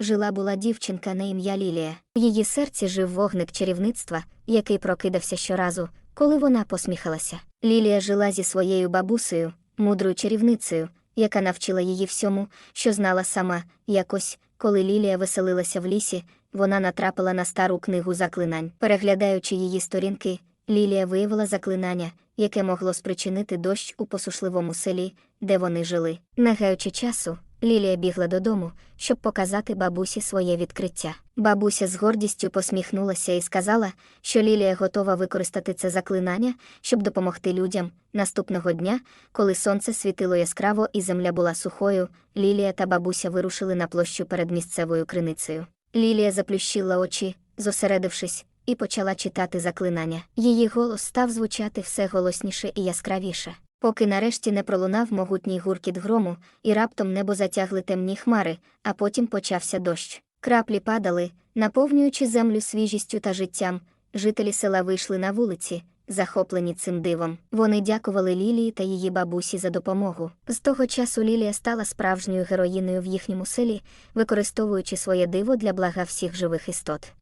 жила була дівчинка на ім'я Лілія. В її серці жив вогник чарівництва, який прокидався щоразу, коли вона посміхалася. Лілія жила зі своєю бабусею, мудрою чарівницею, яка навчила її всьому, що знала сама. Якось, коли Лілія веселилася в лісі, вона натрапила на стару книгу заклинань. Переглядаючи її сторінки, Лілія виявила заклинання, яке могло спричинити дощ у посушливому селі, де вони жили. Не гаючи часу, Лілія бігла додому, щоб показати бабусі своє відкриття. Бабуся з гордістю посміхнулася і сказала, що Лілія готова використати це заклинання, щоб допомогти людям. Наступного дня, коли сонце світило яскраво і земля була сухою, Лілія та бабуся вирушили на площу перед місцевою криницею. Лілія заплющила очі, зосередившись, і почала читати заклинання. Її голос став звучати все голосніше і яскравіше. Поки нарешті не пролунав могутній гуркіт грому, і раптом небо затягли темні хмари, а потім почався дощ. Краплі падали, наповнюючи землю свіжістю та життям. Жителі села вийшли на вулиці, захоплені цим дивом. Вони дякували Лілії та її бабусі за допомогу. З того часу Лілія стала справжньою героїною в їхньому селі, використовуючи своє диво для блага всіх живих істот.